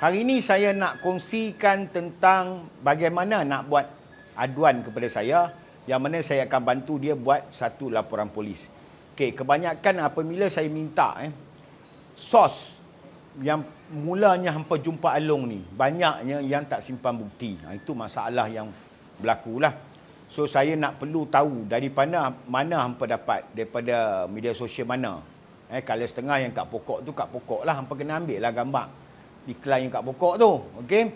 Hari ini saya nak kongsikan tentang bagaimana nak buat aduan kepada saya yang mana saya akan bantu dia buat satu laporan polis. Okey, kebanyakan apabila saya minta eh sos yang mulanya hampa jumpa Along ni, banyaknya yang tak simpan bukti. Ha, itu masalah yang berlaku lah. So saya nak perlu tahu daripada mana hampa dapat daripada media sosial mana. Eh kalau setengah yang kat pokok tu kat pokok lah hampa kena ambil lah gambar iklan yang kat pokok tu. Okey.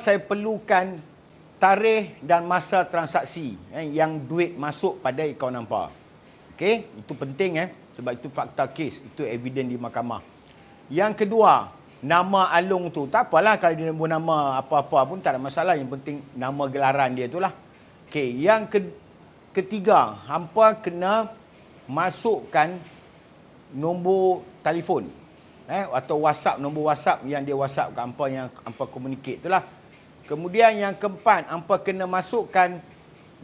Saya perlukan tarikh dan masa transaksi eh, yang duit masuk pada akaun hampa. Okey, itu penting eh sebab itu fakta kes, itu evidence di mahkamah. Yang kedua, nama Along tu tak apalah kalau dia sebut nama apa-apa pun tak ada masalah, yang penting nama gelaran dia tu lah. Okey, yang ke ketiga, hampa kena masukkan nombor telefon eh atau WhatsApp nombor WhatsApp yang dia WhatsApp ke hampa yang hampa communicate tu lah. Kemudian yang keempat, hampa kena masukkan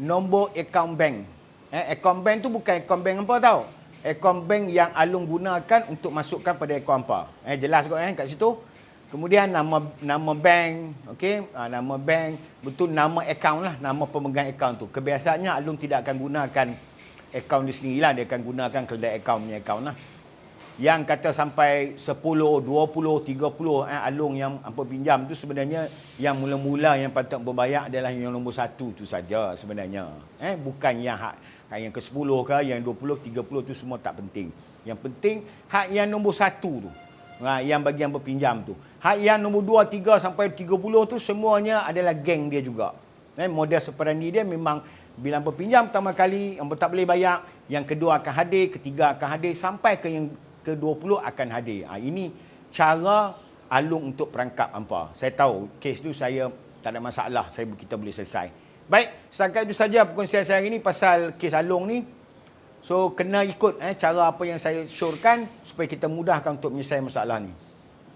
nombor akaun bank. Eh, akaun bank tu bukan akaun bank hampa tau. Akaun bank yang Alung gunakan untuk masukkan pada akaun hampa. Eh, jelas kot eh kat situ. Kemudian nama nama bank, okey, ha, nama bank, betul nama akaun lah, nama pemegang akaun tu. Kebiasaannya Alung tidak akan gunakan akaun dia sendirilah, dia akan gunakan kedai akaun punya akaun lah yang kata sampai 10, 20, 30 eh, alung yang apa pinjam tu sebenarnya yang mula-mula yang patut berbayar adalah yang nombor satu tu saja sebenarnya. Eh, bukan yang hak, yang ke 10 ke, yang 20, 30 tu semua tak penting. Yang penting hak yang nombor satu tu. Ha, yang bagi yang berpinjam tu. Hak yang nombor 2, 3 sampai 30 tu semuanya adalah geng dia juga. Eh, model seperti dia memang bila berpinjam pertama kali yang tak boleh bayar, yang kedua akan hadir, ketiga akan hadir sampai ke yang ke-20 akan hadir. Ha, ini cara Alung untuk perangkap hampa. Saya tahu kes tu saya tak ada masalah, saya kita boleh selesai. Baik, setakat itu saja perkongsian saya hari ini pasal kes Alung ni. So kena ikut eh, cara apa yang saya syorkan supaya kita mudahkan untuk menyelesaikan masalah ni.